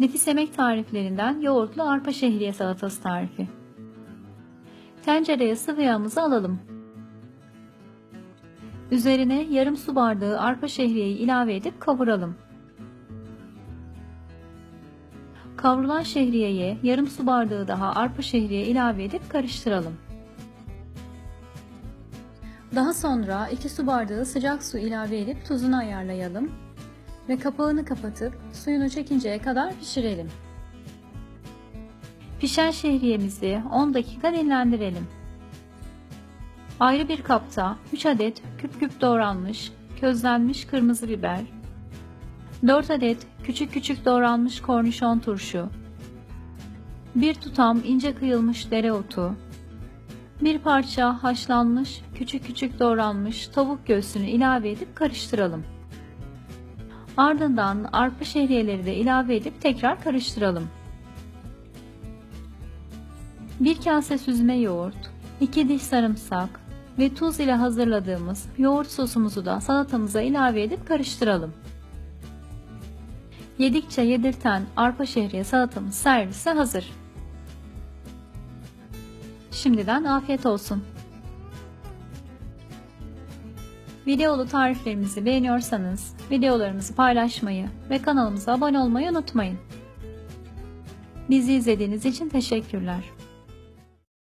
Nefis yemek tariflerinden yoğurtlu arpa şehriye salatası tarifi. Tencereye sıvı yağımızı alalım. Üzerine yarım su bardağı arpa şehriyeyi ilave edip kavuralım. Kavrulan şehriyeye yarım su bardağı daha arpa şehriye ilave edip karıştıralım. Daha sonra 2 su bardağı sıcak su ilave edip tuzunu ayarlayalım ve kapağını kapatıp suyunu çekinceye kadar pişirelim. Pişen şehriyemizi 10 dakika dinlendirelim. Ayrı bir kapta 3 adet küp küp doğranmış, közlenmiş kırmızı biber, 4 adet küçük küçük doğranmış kornişon turşu, 1 tutam ince kıyılmış dereotu, bir parça haşlanmış küçük küçük doğranmış tavuk göğsünü ilave edip karıştıralım. Ardından arpa şehriyeleri de ilave edip tekrar karıştıralım. 1 kase süzme yoğurt, 2 diş sarımsak ve tuz ile hazırladığımız yoğurt sosumuzu da salatamıza ilave edip karıştıralım. Yedikçe yedirten arpa şehriye salatamız servise hazır. Şimdiden afiyet olsun. Videolu tariflerimizi beğeniyorsanız videolarımızı paylaşmayı ve kanalımıza abone olmayı unutmayın. Bizi izlediğiniz için teşekkürler.